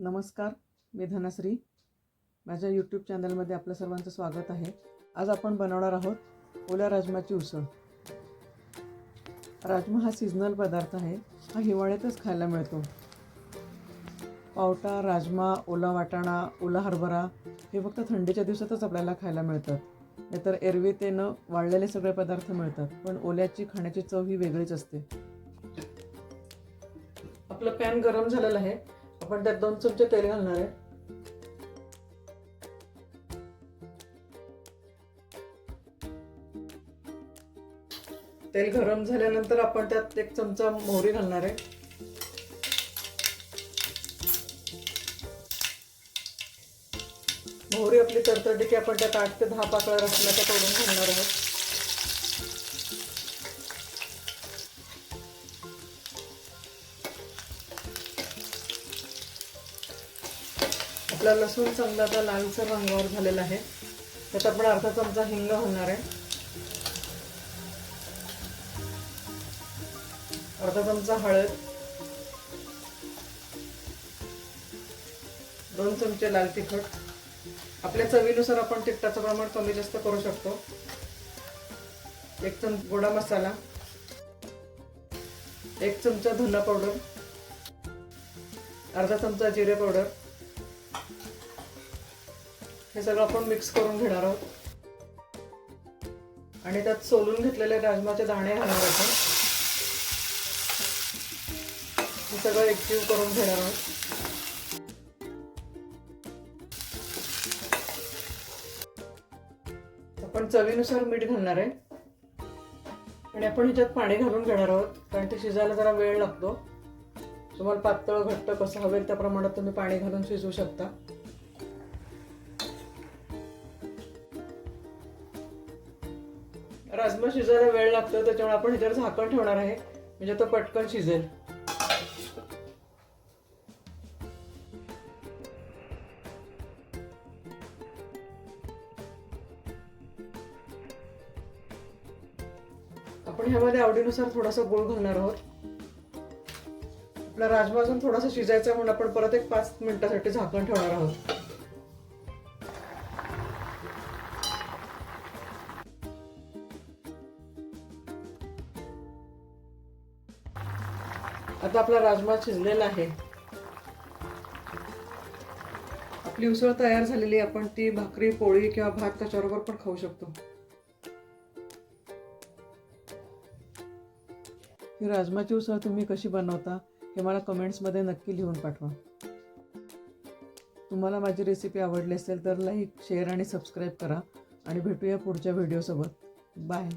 नमस्कार मी धनश्री. माझ्या यूट्यूब चॅनलमध्ये आपलं सर्वांचं स्वागत आहे. आज आपण बनवणार आहोत ओल्या राजमाची उसळ. राजमा हा सीझनल पदार्थ आहे. हा हिवाळ्यातच खायला मिळतो. पावटा राजमा ओला वाटाणा ओला हरभरा हे फक्त थंडीच्या दिवसातच आपल्याला खायला मिळतात. नाहीतर एरवी ते न वाळलेले सगळे पदार्थ मिळतात पण ओल्याची खाण्याची चव ही वेगळीच असते. आपलं पॅन गरम झालेलं आहे. आपण त्यात दोन चमचे तेल घालणार आहे. तेल गरम झाल्यानंतर आपण त्यात एक चमचा मोहरी घालणार आहे. मोहरी आपली तरतडी की आपण त्यात आठ ते दहा पाकळ्या रसण्याच्या तोडून घालणार आहोत. आपला लसूण चांगला आता लालसर रंगावर झालेला आहे. त्यात आपण अर्धा चमचा हिंग घालणार आहे. अर्धा चमचा हळद. दोन चमचे लाल तिखट. आपल्या चवीनुसार आपण तिखटाचं प्रमाण कमी जास्त करू शकतो. एक चम गोडा मसाला. एक चमचा धना पावडर. अर्धा चमचा जिरे पावडर. हे सगळं आपण मिक्स करून घेणार आहोत. आणि त्यात सोलून घेतलेले राजमाचे दाणे घालणार आपण. हे सगळं एकजीव करून घेणार आहोत. आपण चवीनुसार मीठ घालणार आहे. आणि आपण ह्याच्यात पाणी घालून घेणार आहोत कारण ते शिजायला जरा वेळ लागतो. तुम्हाला पातळ घट्ट कसं हवेल त्या प्रमाणात तुम्ही पाणी घालून शिजवू शकता. राजमा शिजायला वेळ लागतो त्याच्यामुळे आपण ह्याच्यावर झाकण ठेवणार आहे. म्हणजे तो पटकन शिजेल. आपण ह्यामध्ये आवडीनुसार थोडासा गोळ घालणार आहोत. आपला राजमा अजून थोडासा शिजायचा म्हणून आपण परत एक पाच मिनिटासाठी झाकण ठेवणार आहोत. आता आपला राजमा शिजलेला आहे. आपली उसळ तयार झालेली आपण ती भाकरी पोळी किंवा भात त्याच्याबरोबर पण खाऊ शकतो. ही राजमाची उसळ तुम्ही कशी बनवता हे मला कमेंट्समध्ये नक्की लिहून पाठवा. तुम्हाला माझी रेसिपी आवडली असेल तर लाईक शेअर आणि सबस्क्राईब करा. आणि भेटूया पुढच्या व्हिडिओसोबत बाय